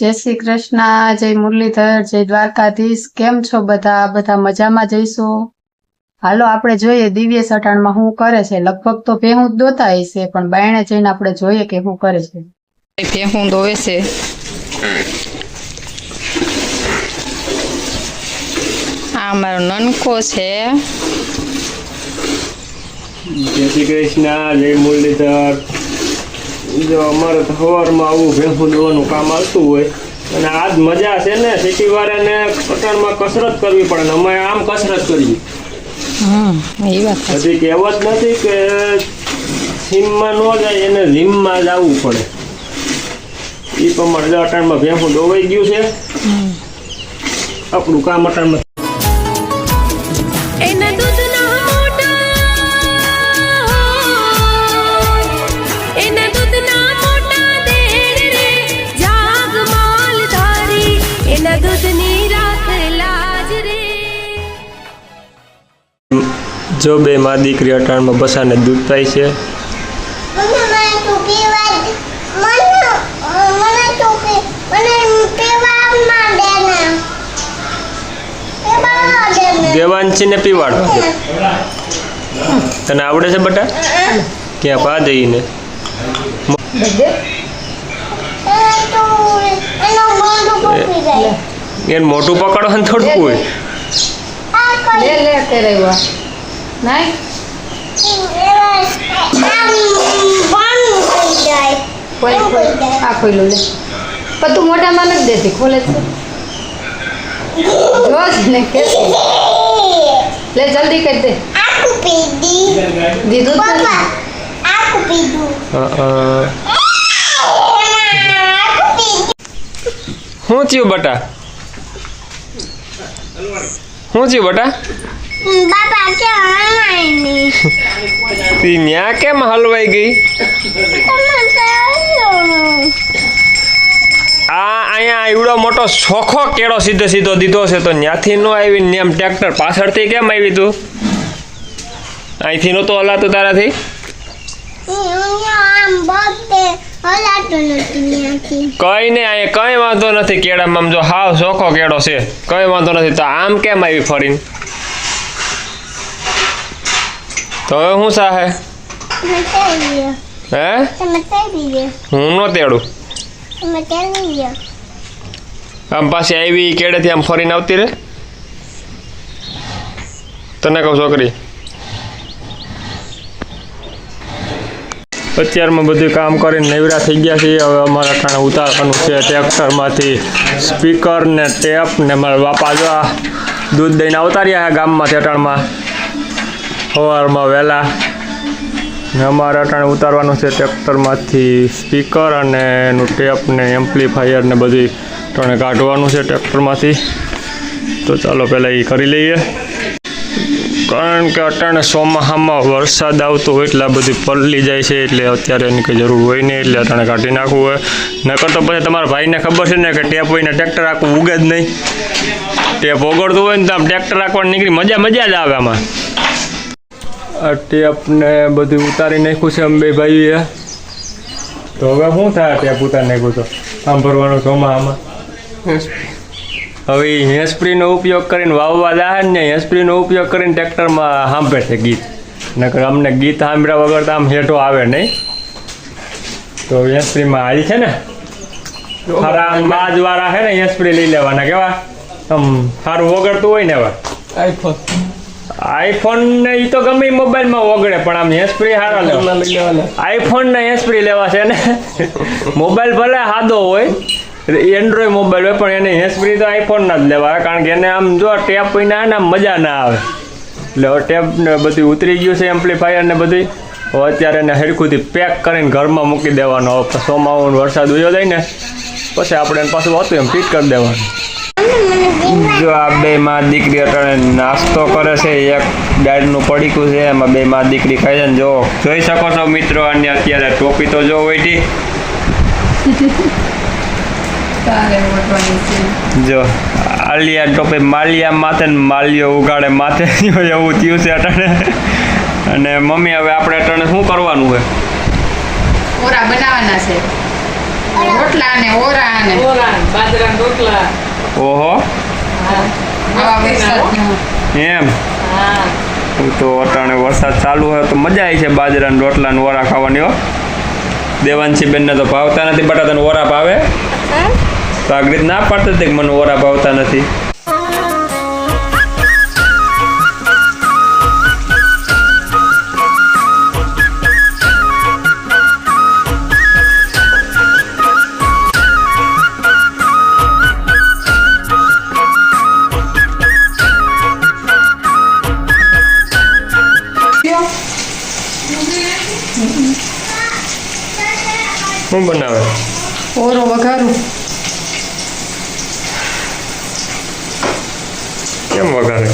જય શ્રી કૃષ્ણ જય મુરલીધર જય દ્વારકાધીશ. કેમ છો બધા? બધા મજામાં જઈશું? હાલો આપણે જોઈએ દિવ્ય સટાણમાં શું કરે છે. લગભગ તો ભેહું જ દોતા હશે પણ બાયણે જઈને આપણે જોઈએ કે શું કરે છે. ભેહું દોવે છે. આ મારો નનકો છે. જય શ્રી કૃષ્ણ જય મુરલીધર. જો અમારે તો સવારમાં આવું ભેંસું દોવાનું કામ આવતું હોય અને આજ મજા છે ને સિટી વાળાને પટણમાં કસરત કરવી પડે ને અમે આમ કસરત કરીએ. હજી કહેવત નથી કે જીમમાં ન જાય એને જીમમાં આવવું પડે. એ પ્રમાણે જો અટાણમાં ભેંસું દોવાઈ ગયું છે. આપણું કામ અટાણમાં જો બે મા દીકરી અટાણમાં બસાને દૂધ પાય છે દેવાંશીને પીવાડવા તને આવડે છે બટા ક્યાં પા જઈને એને મોટું પકડવાનું થોડું હોય લે લે નહીં ખોલ ખોલ આ ખોઈલું લે પણ તું મોટામાં નથી દેતી ખોલે છે જો ને કે લે જલ્દી કરી દે આખું પી દી દીધું પપ્પા. આખું પીધું પીધું શું થયું બટા શું થયું બટા બાપા કે નહીં તી ન્યા કેમ હલવાઈ ગઈ? આ અહીંયા એવડો મોટો સોખો કેળો સીધો સીધો દીધો છે તો ન્યાથી નો આવી ને એમ ટ્રેક્ટર પાછળથી કેમ આવી તું? અહીંથી નહોતું હલાતું તારાથી? કઈ નહીં અહીંયા કઈ વાંધો નથી કેળામાં જો હાવ સોખો કેળો છે કઈ વાંધો નથી તો આમ કેમ આવી ફરીને? તો હવે શું સાહે હે? હું? નો તેડું. આમ પાછી આવી કેડેથી આમ ફરીને આવતી રે? તને કહું છોકરી. અત્યારમાં બધું કામ કરીને નવરા થઈ ગયા છીએ. હવે અમારા ખાણે ઉતારવાનું છે ટ્રેક્ટરમાંથી. સ્પીકર ને ટેપ ને મારા બાપા જો દૂધ દઈને આવતા રહ્યા ગામમાં અટાણમાં. સવારમાં વહેલા અમારે અટાણે ઉતારવાનું છે ટ્રેક્ટરમાંથી સ્પીકર અને એનું ટેપ ને એમ્પ્લીફાયર ને બધી ત્રણે કાઢવાનું છે ટ્રેક્ટરમાંથી. તો ચાલો પહેલાં એ કરી લઈએ. કારણ કે અટાણે ચોમાસામાં વરસાદ આવતો હોય એટલે આ બધી પલળી જાય છે એટલે અત્યારે એની કંઈ જરૂર હોય નહીં એટલે અટાણે કાઢી નાખવું હોય. નકર તો પછી તમારા ભાઈને ખબર છે ને કે ટેપ હોય ને ટ્રેક્ટર આખું ઉગે જ નહીં. ટેપ ઓગળતું હોય ને તો આમ ટ્રેક્ટર રાખવાની નીકળી મજા મજા જ આવે આમાં. આ ટેપ ને બધું ઉતારી નાખ્યું છે અંબે ભાઈએ. તો હવે શું થાય ટેપ ઉતારી નાખ્યું તો? સાંભળવાનું ચોમાસામાં હવે ઈ હેસ્પ્રીનો ઉપયોગ કરીને વાવવા જાય ને હેસ્પ્રીનો ઉપયોગ કરીને ટ્રેક્ટરમાં સાંભળે છે ગીત. નકર અમને ગીત સાંભળ્યા વગર તો આમ હેઠો આવે નહીં. તો હેસ્પ્રીમાં આવી છે ને? ખરા બાજ વાળા છે ને હેસ્પ્રી લઈ લેવાના, કેવા? આમ સારું વગડતું હોય ને એવા આઈફોન આઈફોન ને એ તો ગમે મોબાઈલમાં ઓગળે પણ આમ હેસ્પ્રી સારા લેવા. આઈફોન ને હેસ્પ્રી લેવા છે ને. મોબાઈલ ભલે સાદો હોય એન્ડ્રોઈડ મોબાઈલ હોય પણ એને હેસ્પ્રી તો આઈફોન ના જ લેવા કારણ કે એને આમ જો ટેપ વિના ને આમ મજા ના આવે. એટલે હવે ટેપ ને બધું ઉતરી ગયું છે એમ્પ્લીફાયર ને બધી. હવે અત્યારે એને હરખુંથી પેક કરીને ઘરમાં મૂકી દેવાનો. સોમાવું વરસાદ ઉયો જાય ને પછી આપણે પાછું હતું એમ ફિટ કરી દેવાનું. જો આ બે માં દીકરી અટાણે નાસ્તો કરે છે એક દાળનું પડીકું છે એમાં બે માં દીકરી ખાઈ છે ને જો. જોઈ શકો છો મિત્રો અને અત્યારે ટોપી તો જો વૈટી જો આલિયા ટોપી માલિયા માથે ને માલિયો ઉગાડે માથે. એવું થયું છે અટાણે. અને મમ્મી હવે આપણે અટાણે શું કરવાનું છે? ઓરા બનાવવાના છે. રોટલા ને ઓરા ને. ઓહો આવા વરસાદમાં એમ. તો અટાણે વરસાદ ચાલુ હોય તો મજા આવી છે બાજરાના રોટલા ને ઓરા ખાવાની હો. દેવાંશી બેનને તો ભાવતા નથી બટાટાને ઓરા ભાવે. તો આગળ ના પાડતા હતી કે મને ઓરા ભાવતા નથી. શું બનાવે? ઓરો વઘારું. કેમ વઘારે?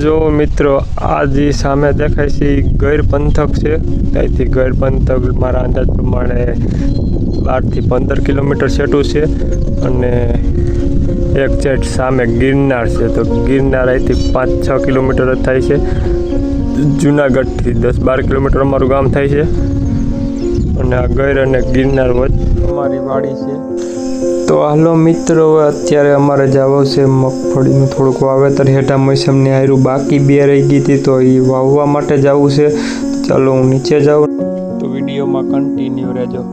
જો મિત્રો, આ જે સામે દેખાય છે ગૈર પંથક છે. ત્યાંથી ગૈર પંથક મારા અંદાજ પ્રમાણે બારથી પંદર કિલોમીટર છેટું છે અને એક ચેટ સામે ગિરનાર છે. તો ગિરનાર અહીંથી પાંચ છ કિલોમીટર જ થાય છે. જુનાગઢથી દસ બાર કિલોમીટર અમારું ગામ થાય છે. અને આ ગૈર અને ગિરનાર વચ્ચે અમારી વાડી છે. તો હાલો મિત્રો અત્યારે અમારે જવું છે મગફળીનું થોડુંક વાવેતર હેઠા મોસમને આયરું બાકી બે રહી ગઈ હતી, તો એ વાવવા માટે જવું છે. ચાલો હું નીચે જાઉં. તો વિડીયોમાં કન્ટિન્યુ રહેજો.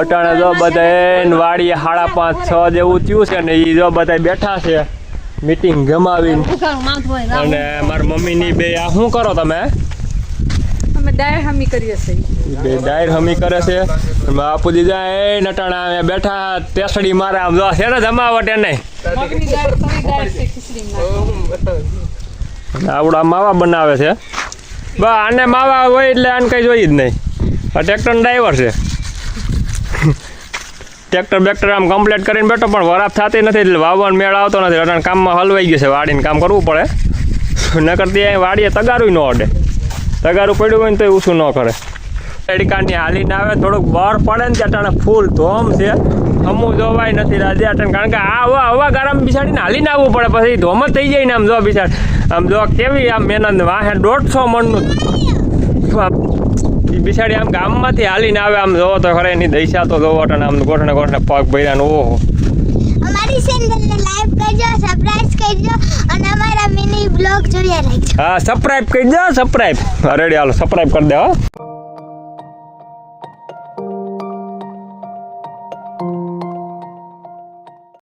અટાણે જો બધા વાડીએ સાડા પાંચ છ જેવું થયું છે ને એ જો બધા બેઠા છે મીટિંગ જમાવીને અને મારા મમ્મીની બે આ શું કરો તમે? અમે હમી કરીએ છીએ. બે ડાયર હમી કરે છે. અને બાપુ દીદા નટાણા બેઠા તેસડી મારે આમ જો છે ને જમાવટ એને આવડા માવા બનાવે છે. બા આને માવા હોય એટલે આને કંઈ જોઈ જ નહીં. આ ટ્રેક્ટર ડ્રાઈવર છે. ટ્રેક્ટર બેક્ટર આમ કમ્પ્લીટ કરીને બેઠો, પણ વરાપ થતી નથી એટલે વાવવાનો મેળ આવતો નથી. એટલે કામમાં હલવાઈ ગયું છે, વાડીને કામ કરવું પડે. ન કરતી અહીં વાડીએ તગારું ન અડે. તગારું પડ્યું હોય ને તો ઓછું ન કરે. એડિકાની હાલીને આવે, થોડુંક બહાર પડે ને ત્યાં ફૂલ ધોમ છે. અમુક જોવાય નથી રાજ્ય અટાણે, કારણ કે આ હવા હવા ગરમ બિસાડીને હાલીને આવવું પડે. પછી ધોમ જ થઈ જાય ને આમ જો બિસાડ. આમ જો કેવી આમ મહેનત વાહે દોઢસો મણનું એ બિસાડી આમ ગામમાંથી હાલીને આવે આમ જોવો તો ખરે એની દૈસા તો જોવો અને આમ ગોઠણે ગોઠણે પગ ભર્યા ને ઓહો. અમારી ચેનલને લાઈક કરજો સબસ્ક્રાઇબ કરજો અને અમારા મિની બ્લોગ જોયા રાખજો. હા સબસ્ક્રાઇબ કરી દો સબસ્ક્રાઇબ રેડી હાલો સબસ્ક્રાઇબ કરી દે હો.